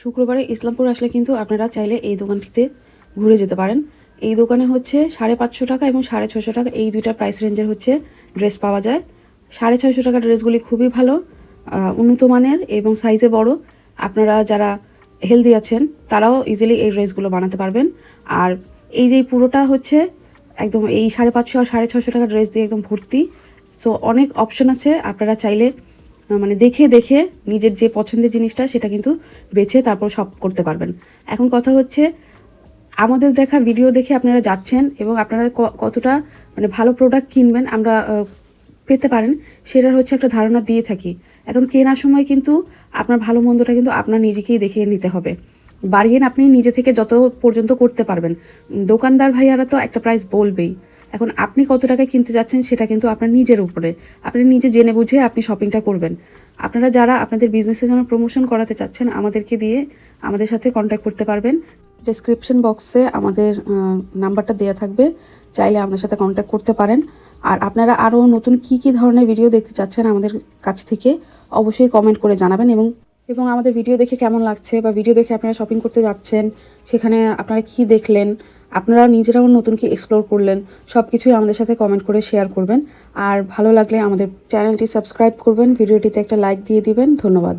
শুক্রবারে ইসলামপুর আসলে কিন্তু আপনারা চাইলে এই দোকানটিতে ঘুরে যেতে পারেন। এই দোকানে হচ্ছে সাড়ে পাঁচশো টাকা এবং সাড়ে ছশো টাকা এই দুইটা প্রাইস রেঞ্জের হচ্ছে ড্রেস পাওয়া যায়। সাড়ে ছয়শো টাকার ড্রেসগুলি খুবই ভালো উন্নত মানের এবং সাইজে বড়। আপনারা যারা হেলদি আছেন, তারাও ইজিলি এই ড্রেসগুলো বানাতে পারবেন। আর এই যে পুরোটা হচ্ছে একদম এই সাড়ে পাঁচশো আর সাড়ে ছশো টাকা ড্রেস দিয়ে একদম ভর্তি। সো অনেক অপশন আছে। আপনারা চাইলে মানে দেখে দেখে নিজের যে পছন্দের জিনিসটা সেটা কিন্তু বেছে তারপর সব করতে পারবেন। এখন কথা হচ্ছে, আমাদের দেখা ভিডিও দেখে আপনারা যাচ্ছেন এবং আপনারা কতটা মানে ভালো প্রোডাক্ট কিনবেন আমরা পেতে পারেন, সেটার হচ্ছে একটা ধারণা দিয়ে থাকি। এখন কেনার সময় কিন্তু আপনার ভালো মন্দটা কিন্তু আপনার নিজেকেই দেখে নিতে হবে। বাড়িয়ে আপনি নিজে থেকে যত পর্যন্ত করতে পারবেন, দোকানদার ভাইয়ারা তো একটা প্রাইস বলবেই। এখন আপনি কত টাকায় কিনতে যাচ্ছেন সেটা কিন্তু আপনার নিজের উপরে। আপনি নিজে জেনে বুঝে আপনি শপিংটা করবেন। আপনারা যারা আপনাদের বিজনেসের জন্য প্রমোশন করাতে চাচ্ছেন, আমাদেরকে দিয়ে আমাদের সাথে কন্ট্যাক্ট করতে পারবেন। ডেসক্রিপশন বক্সে আমাদের নাম্বারটা দেওয়া থাকবে। চাইলে আমাদের সাথে কন্ট্যাক্ট করতে পারেন। আর আপনারা আরও নতুন কি কি ধরনের ভিডিও দেখতে চাচ্ছেন আমাদের কাছ থেকে, অবশ্যই কমেন্ট করে জানাবেন এবং এবং আমাদের ভিডিও দেখে কেমন লাগছে বা ভিডিও দেখে আপনারা শপিং করতে যাচ্ছেন, সেখানে আপনারা কি দেখলেন আপনারা নিজেরাও নতুন কি এক্সপ্লোর করলেন সব কিছুই আমাদের সাথে কমেন্ট করে শেয়ার করবেন। আর ভালো লাগলে আমাদের চ্যানেলটি সাবস্ক্রাইব করবেন, ভিডিওটিতে একটা লাইক দিয়ে দিবেন, ধন্যবাদ।